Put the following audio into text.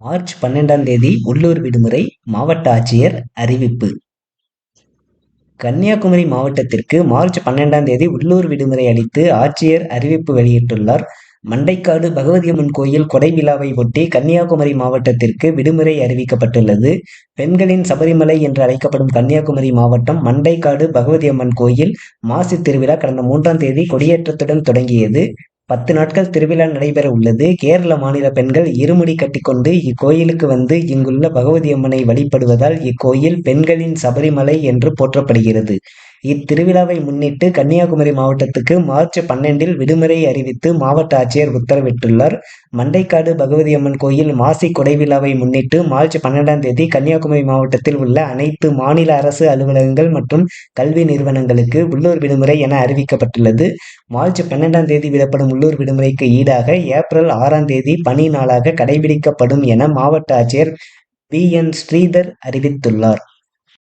March பன்னெண்டாம் தேதி உள்ளூர் விடுமுறை மாவட்ட ஆட்சியர் அறிவிப்பு. கன்னியாகுமரி மாவட்டத்திற்கு மார்ச் பன்னெண்டாம் தேதி உள்ளூர் விடுமுறை அளித்து ஆட்சியர் அறிவிப்பு வெளியிட்டுள்ளார். மண்டைக்காடு பகவதியம்மன் கோயில் கொடை விழாவை ஒட்டி கன்னியாகுமரி மாவட்டத்திற்கு விடுமுறை அறிவிக்கப்பட்டுள்ளது. பெண்களின் சபரிமலை என்று அழைக்கப்படும் கன்னியாகுமரி மாவட்டம் மண்டைக்காடு பகவதியம்மன் கோயில் மாசி திருவிழா கடந்த மூன்றாம் தேதி கொடியேற்றத்துடன் தொடங்கியது. பத்து நாட்கள் திருவிழா நடைபெற உள்ளது. கேரள மாநில பெண்கள் இருமுடி கட்டிக்கொண்டு இக்கோயிலுக்கு வந்து இங்குள்ள பகவதி அம்மனை வழிபடுவதால் இக்கோயில் பெண்களின் சபரிமலை என்று போற்றப்படுகிறது. இத்திருவிழாவை முன்னிட்டு கன்னியாகுமரி மாவட்டத்துக்கு மார்ச் பன்னெண்டில் விடுமுறை அறிவித்து மாவட்ட ஆட்சியர் உத்தரவிட்டுள்ளார். மண்டைக்காடு பகவதி அம்மன் கோயில் மாசி கொடைவிழாவை முன்னிட்டு மார்ச் பன்னெண்டாம் தேதி கன்னியாகுமரி மாவட்டத்தில் உள்ள அனைத்து மாநில அரசு அலுவலகங்கள் மற்றும் கல்வி நிறுவனங்களுக்கு உள்ளூர் விடுமுறை என அறிவிக்கப்பட்டுள்ளது. மார்ச் பன்னெண்டாம் தேதி விடப்படும் உள்ளூர் விடுமுறைக்கு ஈடாக ஏப்ரல் ஆறாம் தேதி பணி நாளாக கடைபிடிக்கப்படும் என மாவட்ட ஆட்சியர் பி என் ஸ்ரீதர் அறிவித்துள்ளார்.